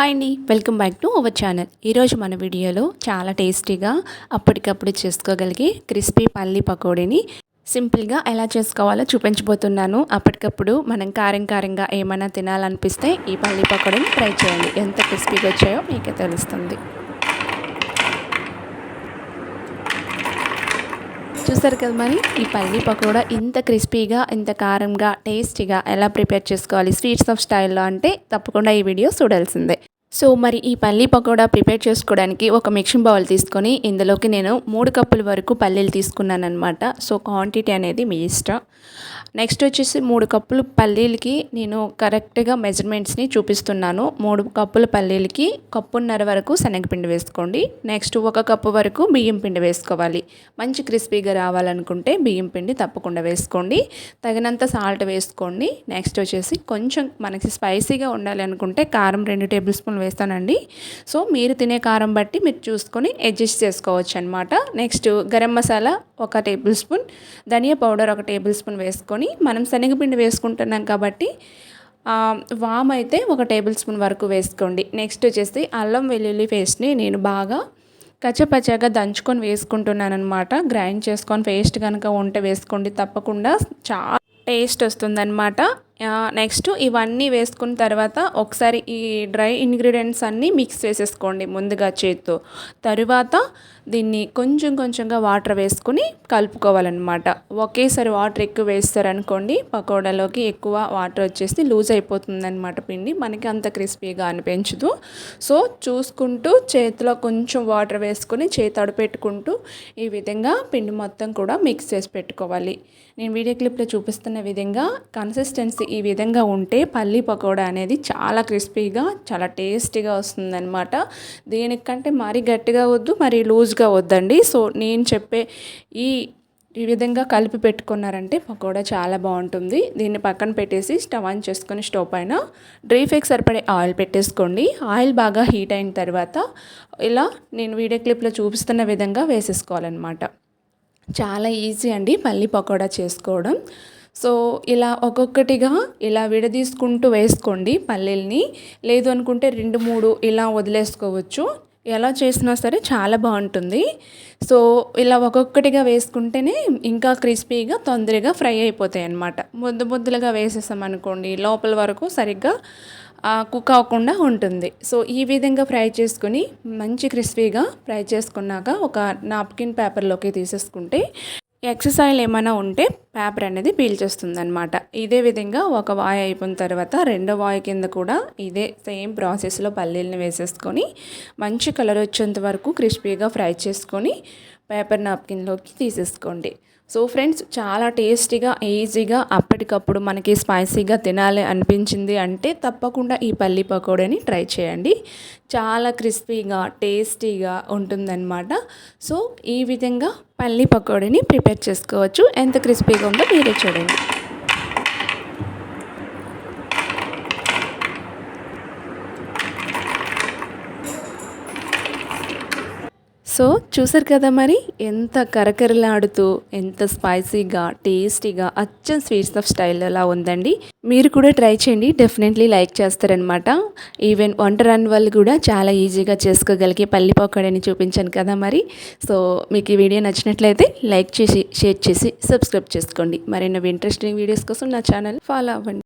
Hi అండి. Welcome back to our channel. ఈరోజు మన వీడియోలో చాలా టేస్టీగా అప్పటికప్పుడు చేసుకోగలిగే క్రిస్పీ పల్లి పకోడీని సింపుల్గా ఎలా చేసుకోవాలో చూపించబోతున్నాను. అప్పటికప్పుడు మనం కారం కారంగా ఏమైనా తినాలనిపిస్తే ఈ పల్లి పకోడీని ట్రై చేయండి. ఎంత క్రిస్పీగా వచ్చాయో మీకే తెలుస్తుంది. చూసారు కదా మరి? ఈ పల్లి పకోడా ఇంత క్రిస్పీగా ఇంత కారంగా టేస్టీగా ఎలా ప్రిపేర్ చేసుకోవాలి? స్వీట్స్ ఆఫ్ స్టైల్లో అంటే తప్పకుండా ఈ వీడియో చూడాల్సిందే. సో మరి ఈ పల్లీ పకోడా ప్రిపేర్ చేసుకోవడానికి ఒక మిక్సింగ్ బౌల్ తీసుకొని ఇందులోకి నేను మూడు కప్పుల వరకు పల్లీలు తీసుకున్నాను అనమాట సో క్వాంటిటీ అనేది మీ ఇష్టం. నెక్స్ట్ వచ్చేసి మూడు కప్పులు పల్లీలకి నేను కరెక్ట్గా మెజర్మెంట్స్ని చూపిస్తున్నాను. మూడు కప్పుల పల్లీలకి కప్పున్నర వరకు శనగపిండి వేసుకోండి. నెక్స్ట్ ఒక కప్పు వరకు బియ్యం పిండి వేసుకోవాలి. మంచి క్రిస్పీగా రావాలనుకుంటే బియ్యం పిండి తప్పకుండా వేసుకోండి. తగినంత సాల్ట్ వేసుకోండి. నెక్స్ట్ వచ్చేసి కొంచెం మనకి స్పైసీగా ఉండాలి అనుకుంటే కారం రెండు టేబుల్ స్పూన్లు వేస్తానండి. సో మీరు తినే కారం బట్టి మీరు చూసుకొని అడ్జస్ట్ చేసుకోవచ్చు అనమాట నెక్స్ట్ గరం మసాలా ఒక టేబుల్ స్పూన్ ధనియా పౌడర్ ఒక టేబుల్ స్పూన్ వేసుకొని మనం శనగపిండి వేసుకుంటున్నాం కాబట్టి వామ్ అయితే ఒక టేబుల్ స్పూన్ వరకు వేసుకోండి. నెక్స్ట్ వచ్చేసి అల్లం వెల్లుల్లి పేస్ట్ని నేను బాగా కచ్చపచ్చగా దంచుకొని వేసుకుంటున్నాను అనమాట గ్రైండ్ చేసుకొని పేస్ట్ కనుక ఉంటే వేసుకోండి. తప్పకుండా చాలా టేస్ట్ వస్తుందన్నమాట. నెక్స్ట్ ఇవన్నీ వేసుకున్న తర్వాత ఒకసారి ఈ డ్రై ఇంగ్రీడియంట్స్ అన్నీ మిక్స్ చేసేసుకోండి ముందుగా చేత్తో. తరువాత దీన్ని కొంచెం కొంచెంగా వాటర్ వేసుకుని కలుపుకోవాలన్నమాట. ఒకేసారి వాటర్ ఎక్కువ వేస్తారనుకోండి పకోడాలోకి ఎక్కువ వాటర్ వచ్చేసి లూజ్ అయిపోతుందన్నమాట పిండి. మనకి అంత క్రిస్పీగా అనిపించదు. సో చూసుకుంటూ చేతిలో కొంచెం వాటర్ వేసుకొని చేతి అడుపెట్టుకుంటూ ఈ విధంగా పిండి మొత్తం కూడా మిక్స్ చేసి పెట్టుకోవాలి. నేను వీడియో క్లిప్లో చూపిస్తున్న విధంగా కన్సిస్టెన్సీ ఈ విధంగా ఉంటే పల్లీ పకోడా అనేది చాలా క్రిస్పీగా చాలా టేస్టీగా వస్తుందన్నమాట. దీనికంటే మరీ గట్టిగా వద్దు మరీ లూజ్గా వద్దండి. సో నేను చెప్పే ఈ ఈ విధంగా కలిపి పెట్టుకున్నారంటే పకోడా చాలా బాగుంటుంది. దీన్ని పక్కన పెట్టేసి స్టవ్ ఆన్ చేసుకొని స్టవ్ పైన డ్రీఫేక్ సరిపడే ఆయిల్ పెట్టేసుకోండి. ఆయిల్ బాగా హీట్ అయిన తర్వాత ఇలా నేను వీడియో క్లిప్లో చూపిస్తున్న విధంగా వేసేసుకోవాలన్నమాట. చాలా ఈజీ అండి పల్లి పకోడా చేసుకోవడం. సో ఇలా ఒక్కొక్కటిగా ఇలా విడదీసుకుంటూ వేసుకోండి పల్లీల్ని. లేదు అనుకుంటే రెండు మూడు ఇలా వదిలేసుకోవచ్చు. ఎలా చేసినా సరే చాలా బాగుంటుంది. సో ఇలా ఒక్కొక్కటిగా వేసుకుంటేనే ఇంకా క్రిస్పీగా తొందరగా ఫ్రై అయిపోతాయి అన్నమాట. ముద్దు ముద్దులుగా వేసేసామనుకోండి లోపల వరకు సరిగ్గా కుక్ అవ్వకుండా ఉంటుంది. సో ఈ విధంగా ఫ్రై చేసుకుని మంచి క్రిస్పీగా ఫ్రై చేసుకున్నాక ఒక నాప్కిన్ పేపర్లోకి తీసేసుకుంటే ఎక్సర్సైజ్ ఏమైనా ఉంటే పేపర్ అనేది పీల్చేస్తుంది అనమాట ఇదే విధంగా ఒక వాయి అయిపోయిన తర్వాత రెండో వాయి కింద కూడా ఇదే సేమ్ ప్రాసెస్లో పల్లీలను వేసేసుకొని మంచి కలర్ వచ్చేంత వరకు క్రిస్పీగా ఫ్రై చేసుకొని పేపర్ నాప్కిన్లోకి తీసేసుకోండి. సో ఫ్రెండ్స్ చాలా టేస్టీగా ఈజీగా అప్పటికప్పుడు మనకి స్పైసీగా తినాలి అనిపించింది అంటే తప్పకుండా ఈ పల్లి పకోడీని ట్రై చేయండి. చాలా క్రిస్పీగా టేస్టీగా ఉంటుందన్నమాట. సో ఈ విధంగా పల్లి పకోడీని ప్రిపేర్ చేసుకోవచ్చు. ఎంత క్రిస్పీగా ఉందో మీరే చూడండి. సో చూసారు కదా మరి? ఎంత కరకరలాడుతూ ఎంత స్పైసీగా టేస్టీగా అచ్చం స్వీట్స్ ఆఫ్ స్టైల్ అలా ఉందండి. మీరు కూడా ట్రై చేయండి. డెఫినెట్లీ లైక్ చేస్తారనమాట ఈవెన్ వంట రన్ వాళ్ళు కూడా చాలా ఈజీగా చేసుకోగలిగే పల్లి పకోడీని చూపించాను కదా మరి. సో మీకు ఈ వీడియో నచ్చినట్లయితే లైక్ చేసి షేర్ చేసి సబ్స్క్రైబ్ చేసుకోండి. మరిన్ని ఇంట్రెస్టింగ్ వీడియోస్ కోసం నా ఛానల్ ఫాలో అవ్వండి.